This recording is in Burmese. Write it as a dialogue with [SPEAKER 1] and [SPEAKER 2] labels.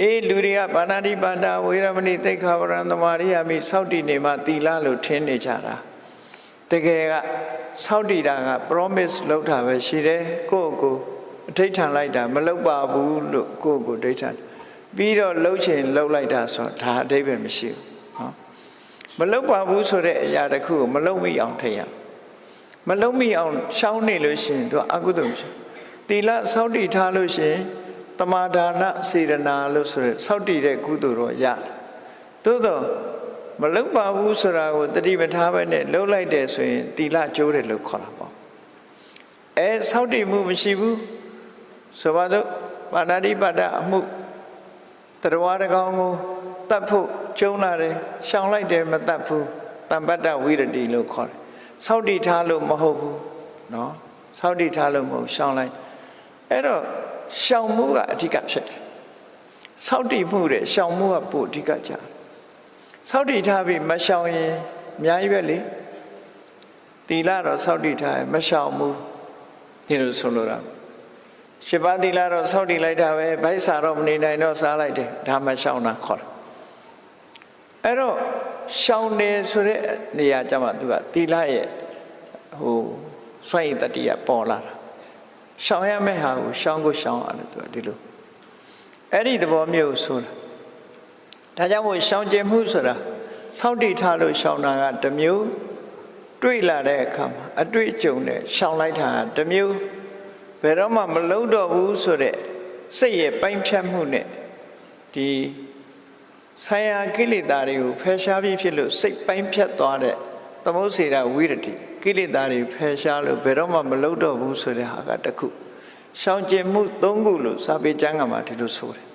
[SPEAKER 1] အေးလူတွေကဘာနာတိပါဒဝေရမဏိသိက္ခာပရံသမာရိယာမိစောင့်တည်နေမှသီလလို့ထင်နေကြတာတကယ်ကစောင့်တည်တာက promise လုပ်တာပဲရှိတယ်ကိုယ့်ကိုယ်အထိတ်ထန်လိုက်တာမလုပ်ပါဘူးလို့ကိုယ့်ကိုယ်အထိတ်ထန်ပြီးတော့လှုပ်ချင်လှုပ်လိုက်တာဆိုတော့ဒါအတိတ်ပဲမရှိဘူးနော်မလုပ်ပါဘူးဆိုတဲ့အရာတစ်ခုကိုမလုပ်မိအောင်ထည့်ရအောင်မလုံးမိအောင်ရှောင်းနေလို့ရှိရင်သူအကုသိုလ်ဖြစ်တီလစောင့်တည်ထားလို့ရှိရင် တမာဒါနစေရနာလို့ဆိုရယ်စောင့်တည်တဲ့ကုသိုလ်တော့ရတယ်သို့တော့မလုံးပါဘူးဆိုတာကိုတတိပထားပဲနဲ့လုံးလိုက်တယ်ဆိုရင်တီလကျိုးတယ်လို့ခေါ်တာပေါ့အဲစောင့်တည်မှုမရှိဘူးဆိုပါတော့ပါဏာတိပါဒအမှုတရားတကောင်ကိုတတ်ဖို့ကျုံလာတယ်ရှောင်လိုက်တယ်မတတ်ဘူးတမ္ပတ္တဝိရတိလို့ခေါ်တယ် စောင့်တည်ထားလို့မဟုတ်ဘူးเนาะစောင့်တည်ထားလို့မဟုတ်ရှောင်းလိုက် အဲ့တော့ရှောင်မှုကအဓိကဖြစ်တယ်စောင့်တည်မှုတဲ့ရှောင်မှုကပိုအဓိကကြတယ်စောင့်တည်ထားပြီးမရှောင်ရင်အများကြီးပဲလေတီလာတော့စောင့်တည်ထားရင်မရှောင်ဘူးဒီလိုဆိုလိုတာရှစ်ပါးတီလာတော့စောင့်တည်လိုက်တာပဲဗိုက်စာတော့မနေနိုင်တော့စားလိုက်တယ်ဒါမှရှောင်တာခေါ်တယ်အဲ့တော့ရှောင်တယ်ဆိုတဲ့နေရာကျမှသူကတီလာရဲ့ဟိုစွန့်ရည်တတိယပေါ်လာတာ ရှောင်ရမယ့်ဟာကိုရှောင်ကိုရှောင်ရတယ်သူကဒီလိုအဲ့ဒီသဘောမျိုးဆိုတာဒါကြောင့်မို့ရှောင်ကျင်မှုဆိုတာစောင့်တည်ထားလို့ရှောင်တာကတစ်မျိုးတွေ့လာတဲ့အခါမှာအတွေ့အကြုံနဲ့ရှောင်လိုက်တာကတစ်မျိုးဘယ်တော့မှမလုံးတော့ဘူးဆိုတဲ့စိတ်ရဲ့ပိုင်းဖြတ်မှုနဲ့ဒီဆိုင်ရာကိလေသာတွေကိုဖယ်ရှားပြီးဖြစ်လို့စိတ်ပိုင်းဖြတ်သွားတဲ့သမုတ်စေရဝိရတိ ကိလေသာတွေဖယ်ရှားလို့ဘယ်တော့မှမလုံးတော့ဘူးဆိုတဲ့ဟာကတစ်ခုရှောင်ကျင်မှု၃ခုလို့စာပေကျမ်းကမှာဒီလိုဆိုတယ်